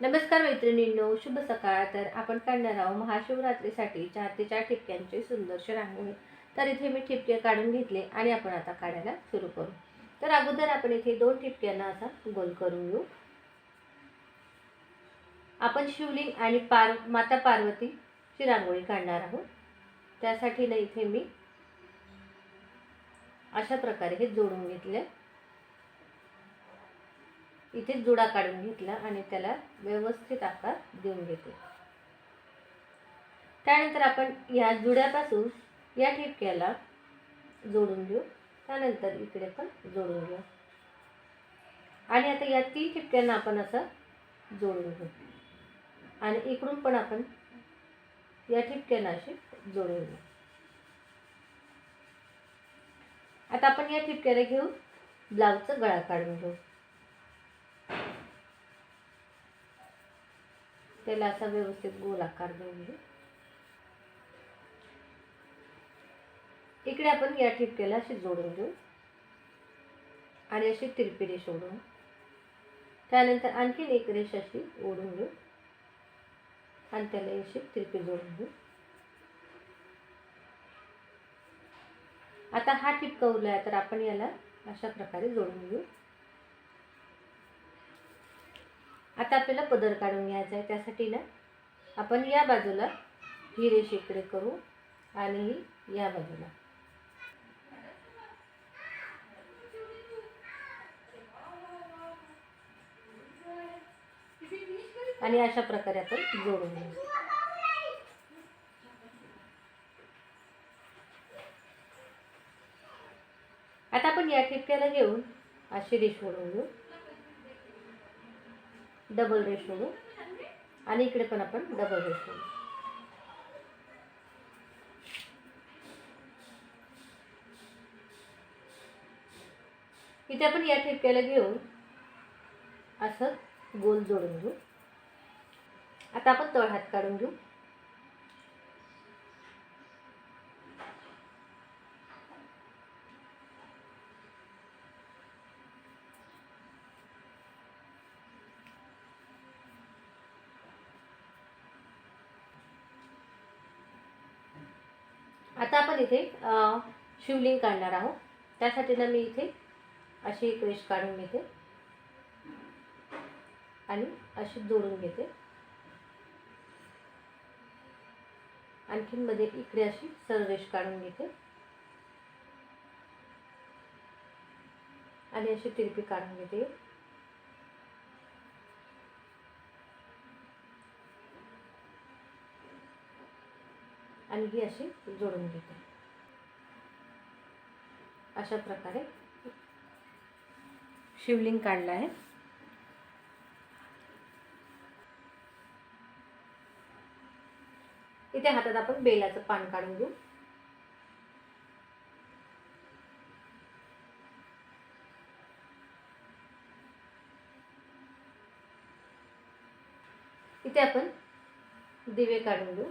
नमस्कार मैत्रिणींनो शुभ सकाळ. तर आपण काढणार आहोत महाशिवरात्रीसाठी चार ते चार ठिपक्यांचे सुंदरशे रांगोळी तर इथे मी ठिपके काढून घेतले आणि आपण आता काढायला सुरू करू. तर अगोदर आपण इथे दोन ठिपक्यांना असा गोल करून घेऊ. आपण शिवलिंग आणि पार माता पार्वतीची रांगोळी काढणार आहोत. त्यासाठी ना इथे मी अशा प्रकारे हे जोडून घेतले. इथे जुडा काढून घेतला आणि त्याला व्यवस्थित आकार देऊन घेते. त्यानंतर आपण या जुड्यापासून या ठिपक्याला जोडून घेऊ. त्यानंतर इकडे पण जोडून घेऊ. आणि आता या तीन ठिपक्यांना आपण असं जोडून घेऊ. आणि इकडून पण आपण या ठिपक्यांना अशी जोडून घेऊ. आता आपण या ठिपक्याला घेऊन ब्लाऊजचा गळा काढून घेऊ. त्याला असा व्यवस्थित गोल आकार देऊन घेऊ इकडे आपण या ठिपक्याला अशी जोडून घेऊ. आणि अशी तिरपी रेष ओढून त्यानंतर आणखीन एक रेष अशी ओढून घेऊ. आणि त्याला अशी तिरपी जोडून घेऊ. आता हा ठिपका उरला आहे तर आपण याला अशा प्रकारे जोडून घेऊ. आता आपल्याला पदर काढून घ्यायचा आहे त्यासाठी ना आपण या बाजूला ही रेष इकडे करू आणि ही या बाजूला. आणि अशा प्रकारे आपण जोडून घेऊ. आता आपण या ठिपक्याला घेऊन अशी रेष ओढून घेऊ. डबल रेश ओढू आणि इकडे पण आपण डबल रेश ओढू इथे आपण या ठिपक्याला घेऊन असं गोल जोडून घेऊ. आता आपण तळ हात काढून घेऊ. आता आपण इथे शिवलिंग काढणार आहोत. त्यासाठी ना मी इथे अशी एक रेष काढून घेते. आणि अशी जोडून घेते. आणखीन मध्ये इकडे अशी सरळ काढून घेते. आणि अशी तिरपी काढून घेते. आणि ही अशी जोडून घेते. अशा प्रकारे शिवलिंग काढलं आहे. इथे हातात आपण बेलाचं पान काढून घेऊ. इथे आपण दिवे काढून घेऊ.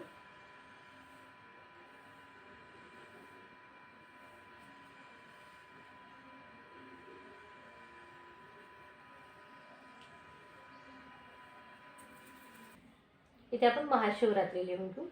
इथे आपण महाशिवरात्री लिहून घेऊ.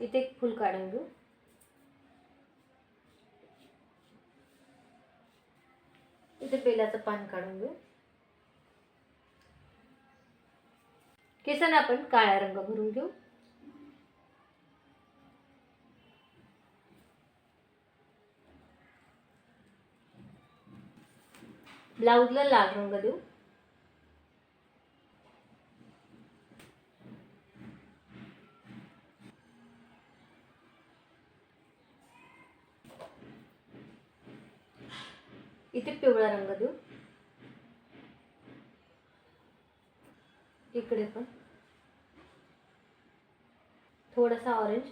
इथे एक फूल काढून घेऊ. इथे बेलाचं पान काढून घेऊ. केसांना आपण काळा रंग भरून घेऊ. ब्लाऊजला लाल रंग देऊ. इथे पिवळा रंग देऊ. इकडे पण. थोडासा ऑरेंज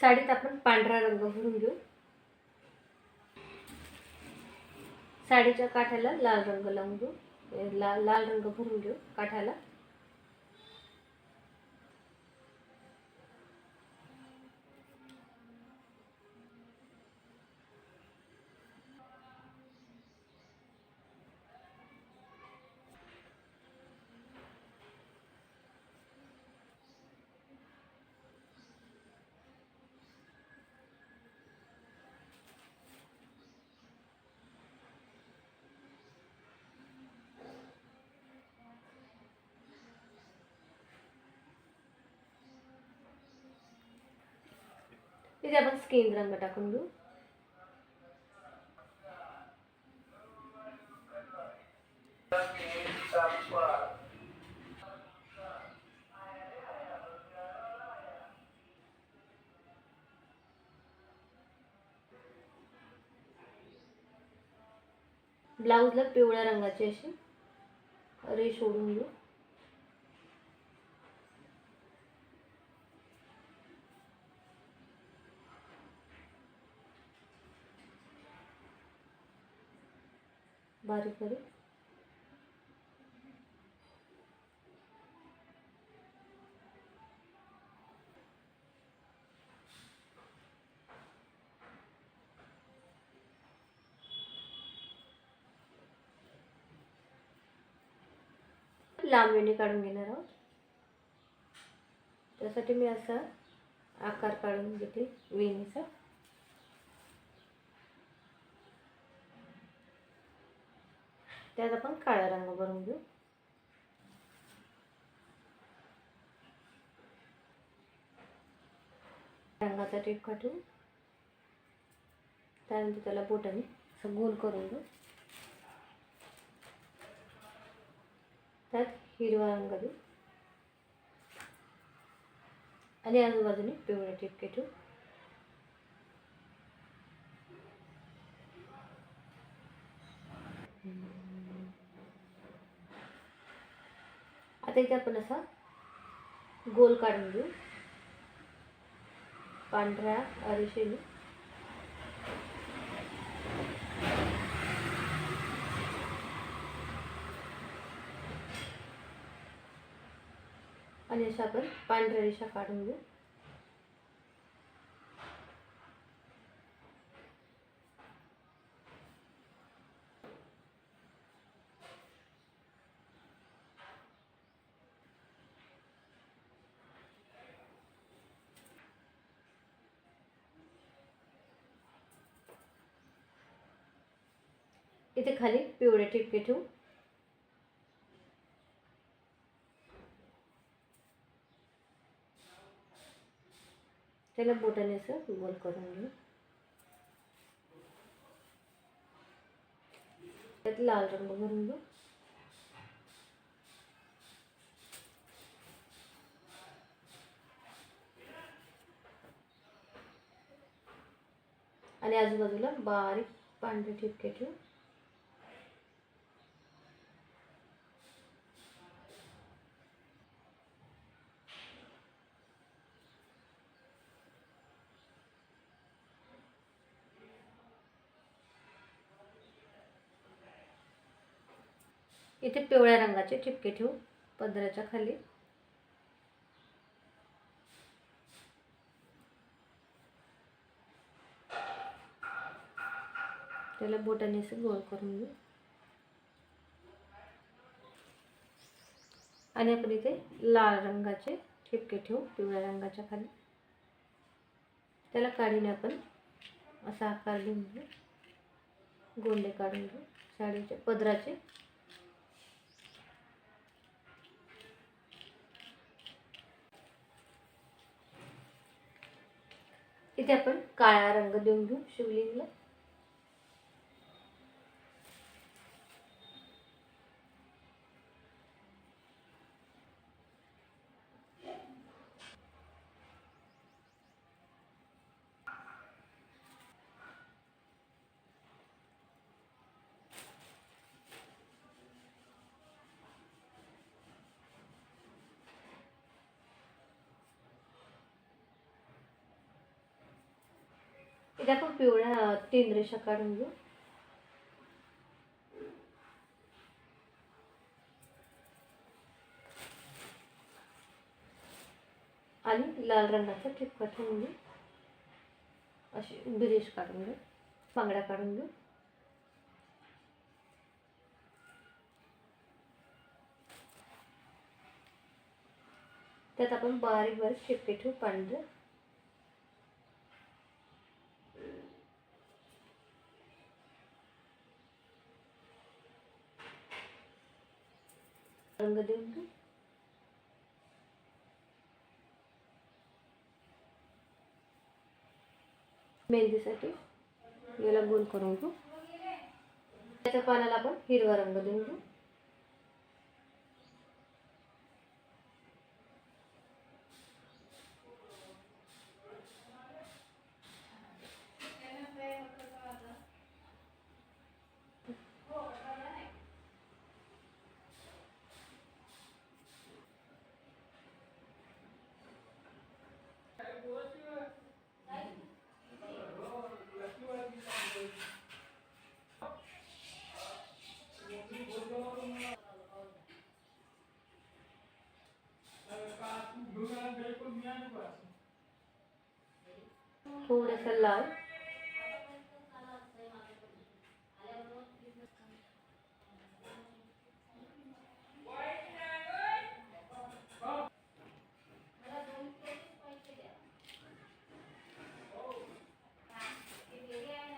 साडीत आपण पांढरा रंग भरून घेऊ. साडीच्या काठाला लाल रंग लावून घेऊ. लाल लाल रंग भरून घेऊ काठाला. तिथे आपण स्किन रंग टाकून घेऊ ब्लाऊजला पिवळ्या रंगाची अशी रेष ओढून घेऊ बारीक बारीक. लांब वेणी काढून घेणार आहोत. त्यासाठी मी असा आकार काढून घेते वेणीचा. त्यात आपण काळा रंग भरून घेऊ. रंगाचा टेप काढू. त्यानंतर त्याला बोटाने असं गोल करून घेऊ. त्यात हिरवा रंग देऊ. आणि आजूबाजूने पिवळे टिपके ठेवू आता इथे आपण असा गोल काढून घेऊ. पांढऱ्या अरिशेने. आणि अशा आपण पांढऱ्या रेषा काढून घेऊ. इथे खाली पिवळे ठिपके ठेवू त्याला बोटाने असं गोल करून घेऊ. त्यात लाल रंग भरून घेऊ. आणि आजूबाजूला बारीक पांढरे ठिपके ठेवू इथे पिवळ्या रंगाचे ठिपके ठेवू पदराच्या खाली. त्याला बोटाने असं गोल करून घेऊ. आणि आपण इथे लाल रंगाचे ठिपके ठेवू पिवळ्या रंगाच्या खाली. त्याला काढीने आपण असा आकार देऊन घेऊ. गोंडे काढून घेऊ. साडीचे पदराचे. इथे आपण काळा रंग देऊन घेऊ शिवलिंगला. इथे आपण पिवळ्या तीन रेषा काढून घेऊ आणि लाल रंगाचा टिपका ठेवून घेऊ अशी ब्रिश काढून घेऊ बांगड्या काढून घेऊ त्यात आपण बारीक बारीक ठिपके ठेवू पांढरे. रंग देऊन घेऊ मेहंदीसाठी याला गोल करून घेऊ त्याच्या पानाला आपण हिरवा रंग देऊन घेऊ काय?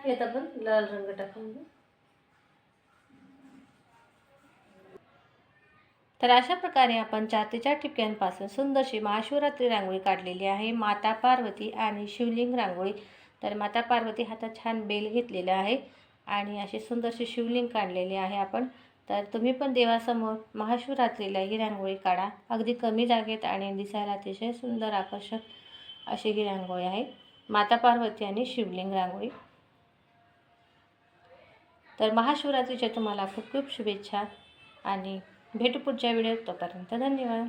येत आपण लाल रंग टाकून तर अशा प्रकारे आपण चार ते चार ठिपक्यांपासून सुंदरशी महाशिवरात्री रांगोळी काढलेली आहे. माता पार्वती आणि शिवलिंग रांगोळी तर माता पार्वती हातात छान बेल घेतलेला आहे आणि अशी सुंदरशी शिवलिंग काढलेले आहे आपण. तर तुम्ही पण देवासमोर महाशिवरात्रीला ही रांगोळी काढा. अगदी कमी जागेत आणि दिसायला अतिशय सुंदर आकर्षक अशी ही रांगोळी आहे. माता पार्वती आणि शिवलिंग रांगोळी. तर महाशिवरात्रीच्या तुम्हाला खूप खूप शुभेच्छा आणि भेटू पुढच्या व्हिडिओत. तोपर्यंत धन्यवाद.